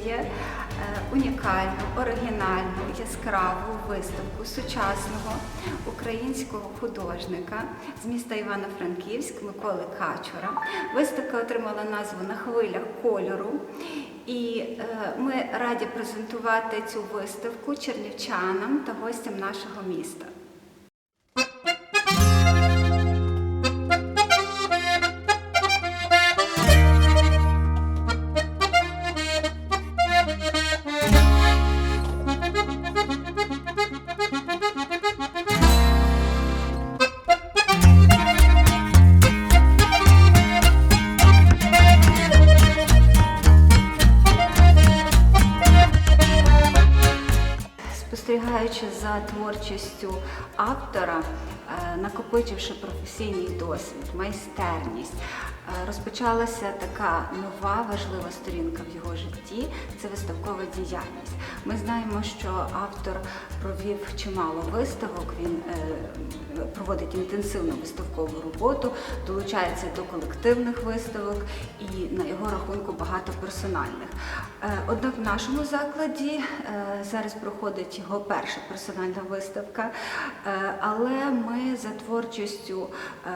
презентує е, унікальну, оригінальну, яскраву виставку сучасного українського художника з міста Івано-Франківськ Миколи Качура. Виставка отримала назву На хвилях кольору. І е, ми раді презентувати цю виставку чернівчанам та гостям нашого міста. Творчістю автора, е, накопичивши професійний досвід, майстерність, розпочалася така нова важлива сторінка в його житті це виставкова діяльність. Ми знаємо, що автор провів чимало виставок. Він е, проводить інтенсивну виставкову роботу, долучається до колективних виставок і на його рахунку багато персональних. Е, Однак в нашому закладі е, зараз проходить його перша персональна виставка, е, але ми за творчістю е,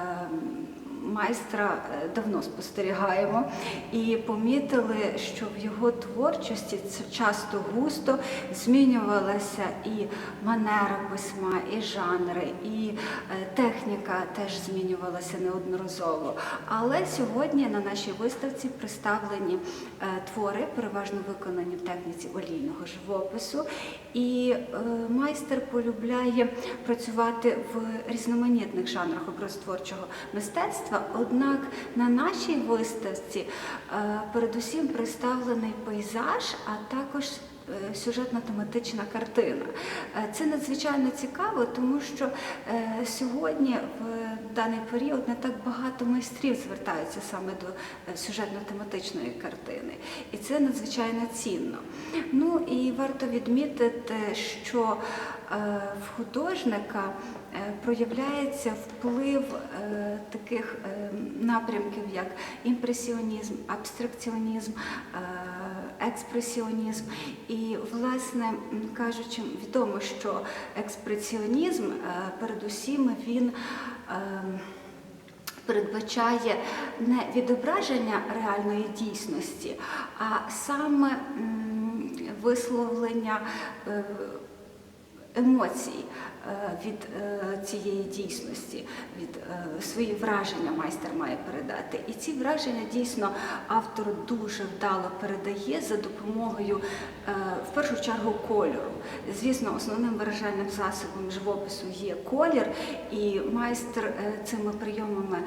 майстра е, давно спостерігаємо і помітили, що в його творчості часто густо змінювалася і манера письма, і жанри, і е, техніка теж змінювалася неодноразово. Але сьогодні на нашій виставці представлені е, твори, переважно виконані в техніці олійного живопису. І майстер полюбляє працювати в різноманітних жанрах образотворчого мистецтва. Однак на нашій виставці е, передусім представлений пейзаж, а також е, сюжетно-тематична картина. Е, Це надзвичайно цікаво, тому що сьогодні в даний період не так багато майстрів звертаються саме до сюжетно-тематичної картини. І це надзвичайно цінно. Ну і варто відмітити, що в художника проявляється вплив е, таких е, напрямків, як імпресіонізм, абстракціонізм, е, експресіонізм. І, власне кажучи, відомо, що експресіонізм е, передусім він. е, Передбачає не відображення реальної дійсності, а саме висловлення е, емоцій е, від е, цієї дійсності, від е, свої враження майстер має передати. І ці враження дійсно автор дуже вдало передає за допомогою в першу чергу кольору. Звісно, основним виражальним засобом живопису є колір, і майстер цими прийомами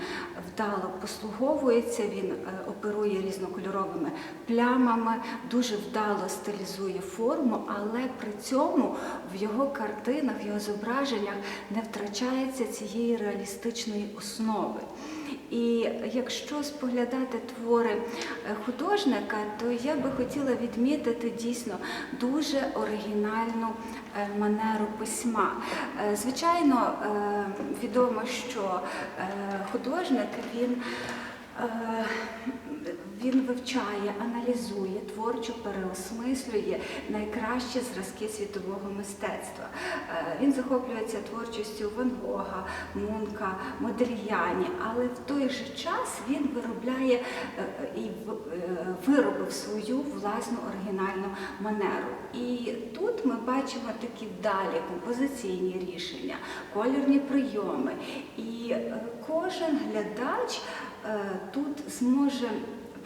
вдало послуговується. Він оперує різнокольоровими плямами, дуже вдало стилізує форму, але при цьому в його картинах, його зображеннях не втрачається цієї реалістичної основи. І якщо споглядати твори е, художника, то я би хотіла відмітити дійсно дуже оригінальну е, манеру письма. Е, Звичайно, відомо, що художник він. Він вивчає, аналізує, творчо переосмислює найкращі зразки світового мистецтва. Е, Він захоплюється творчістю Ван Гога, Мунка, Модельяні, але в той же час він виробляє е, і е, виробив свою власну оригінальну манеру. І тут ми бачимо такі вдалі композиційні рішення, кольорні прийоми. І кожен глядач тут зможе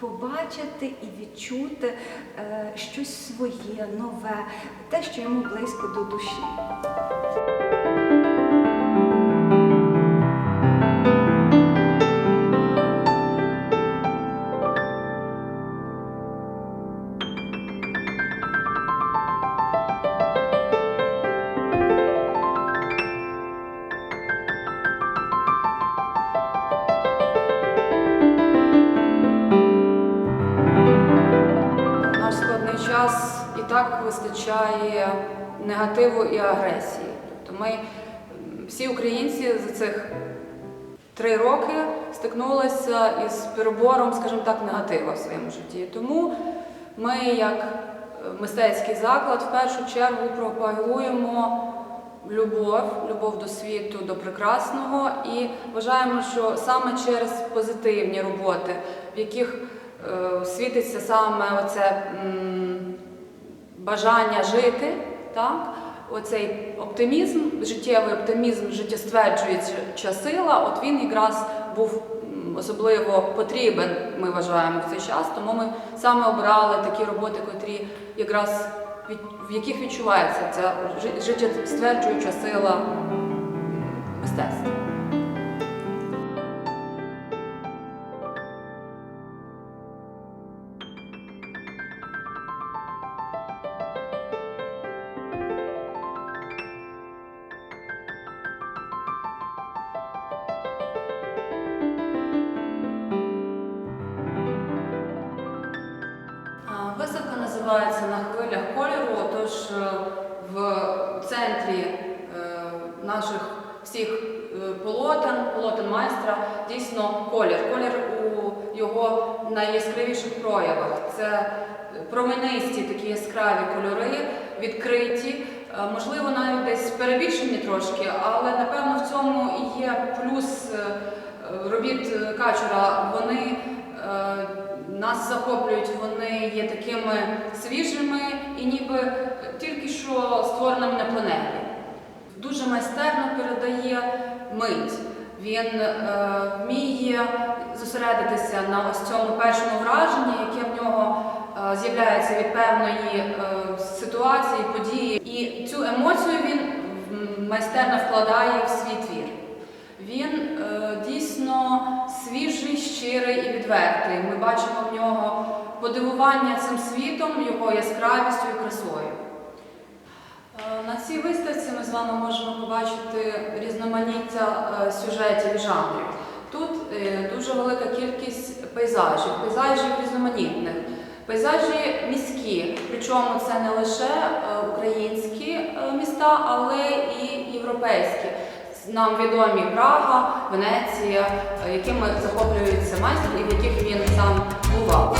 побачити і відчути е, щось своє, нове, те, що йому близько до душі. Так негативу і агресії. Тобто ми всі українці за цих три роки стикнулася із перебором, скажімо так, негатива в своєму житті. Тому ми, як е, мистецький заклад, в першу чергу пропагуємо любов, любов до світу, до прекрасного і вважаємо, що саме через позитивні роботи, в яких е, світиться саме оце м, бажання жити, так? Оцей оптимізм, життєвий оптимізм, життєстверджуюча сила, от він якраз був особливо потрібен, ми вважаємо в цей час. Тому ми саме обрали такі роботи, котрі якраз в яких відчувається ця життєстверджуюча сила мистецтва. Наших всіх е, полотен, полотен майстра, дійсно колір. Колір у його найяскравіших проявах. Це променисті такі яскраві кольори, відкриті, е, можливо, навіть десь перебільшені трошки, але напевно в цьому і є плюс е, е, робіт е, Качура. Вони е, нас захоплюють, вони є такими свіжими і ніби тільки що створеними на планеті. Дуже майстерно передає мить. Він е, вміє зосередитися на ось цьому першому враженні, яке в нього е, з'являється від певної е, ситуації, події. І цю емоцію він майстерно вкладає в свій твір. Він е, дійсно свіжий, щирий і відвертий. Ми бачимо в нього подивування цим світом, його яскравістю і красою. Е, На цій виставці ми з вами можемо побачити різноманіття е, сюжетів і жанрів. Тут е, дуже велика кількість пейзажів, пейзажів різноманітних, пейзажі міські, причому це не лише українські міста, але і європейські. Нам відомі Прага, Венеція, якими захоплюється майстер і в яких він сам бував.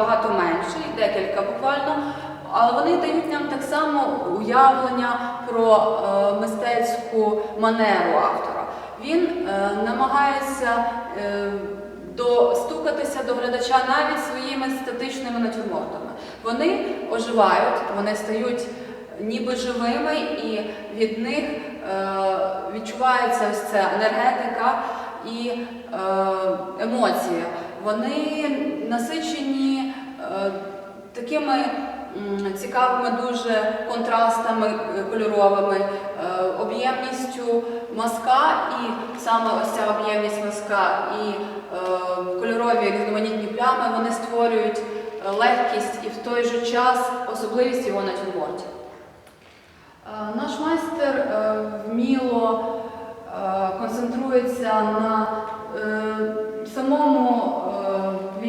Набагато менше, декілька буквально. Але вони дають нам так само уявлення про е, мистецьку манеру автора. Він е, намагається е, достукатися до глядача навіть своїми статичними натюрмортами. Вони оживають, вони стають ніби живими, і від них відчувається ось ця енергетика і е, емоції. Вони насичені такими цікавими дуже контрастами е, кольоровими, е, об'ємністю мазка, і саме ось ця об'ємність мазка і е, кольорові різноманітні плями вони створюють легкість і в той же час особливість його натюрмортів. Е, Наш майстер вміло концентрується на самому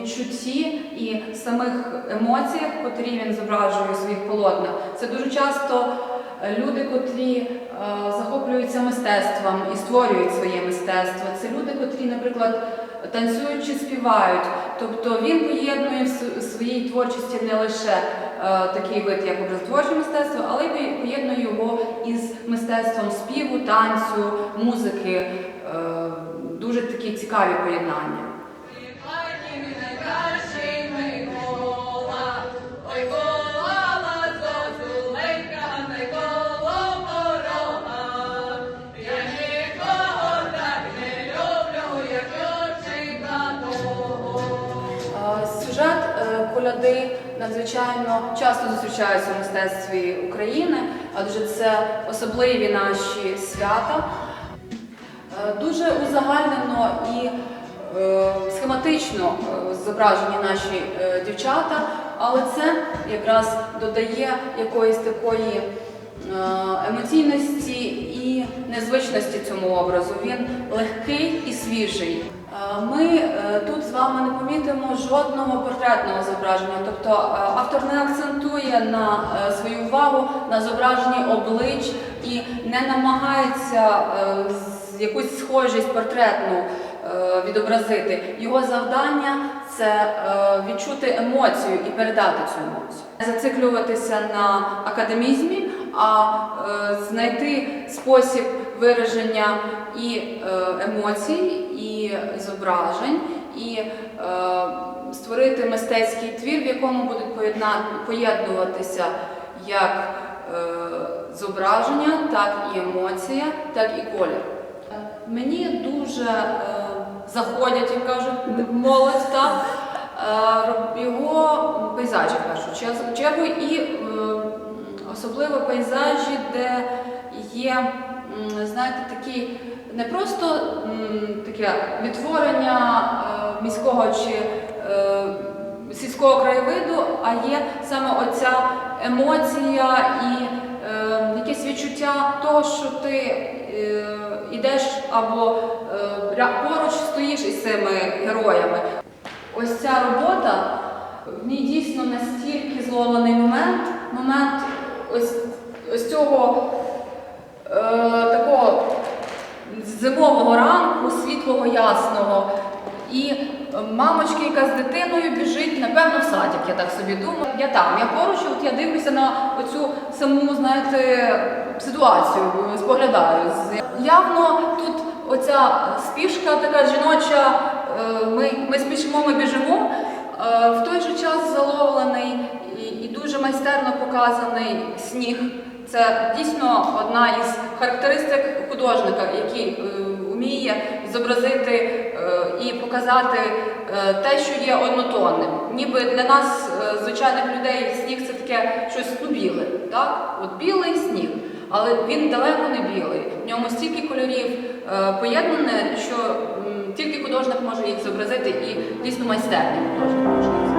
відчутті і самих емоціях, котрі він зображує у своїх полотнах. Це дуже часто е, люди, котрі е, захоплюються мистецтвом і створюють своє мистецтво. Це люди, котрі, наприклад, танцюють чи співають. Тобто він поєднує в своїй творчості не лише е, такий вид, як образотворче мистецтво, але й поєднує його із мистецтвом співу, танцю, музики. Дуже такі цікаві поєднання. Коляди надзвичайно. звичайно, часто зустрічаються в мистецтві України, адже це особливі наші свята. Е, Дуже узагальнено і е, схематично е, зображені наші е, дівчата, але це якраз додає якоїсь такої е, емоційності і незвичності цьому образу. Він легкий і свіжий. Е, Ми тут з вами не помітимо жодного портретного зображення, тобто автор не акцентує на свою увагу на зображенні облич і не намагається якусь схожість портретну відобразити. Його завдання це е, відчути емоцію і передати цю емоцію. Зациклюватися на академізмі, а е, знайти спосіб вираження і е, емоцій, і зображень, і е, створити мистецький твір, в якому будуть поєднуватися як е, зображення, так і емоція, так і колір. Мені дуже е, заходять, як кажуть, молодь, так, е, його пейзажі в першу чер- чергу, і е, особливо пейзажі, де є, знаєте, такі не просто таке відтворення е, міського чи сільського краєвиду, а є саме оця емоція і якесь відчуття того, що ти е, ідеш або е, поруч стоїш із цими героями. Ось ця робота, в ній дійсно настільки зловлений момент, момент ось, ось цього е, такого зимового ранку, світлого, ясного. І е, мамочки, яка з дитиною біжить, напевно, в садик, я так собі думаю. Я там, я поруч, от я дивлюся на оцю саму, знаєте, ситуацію, споглядаю. Явно тут оця спішка така жіноча, е, ми, ми спішимо, ми біжимо. Е, В той же час заловлений і, і дуже майстерно показаний сніг. Це дійсно одна із характеристик художника, який вміє зобразити е, і показати е, те, що є однотонним. Ніби для нас, е, звичайних людей, сніг це таке щось ну, біле. Так? От білий сніг, але він далеко не білий. В ньому стільки кольорів поєднане, що тільки художник може їх зобразити, і дійсно майстерний художник може.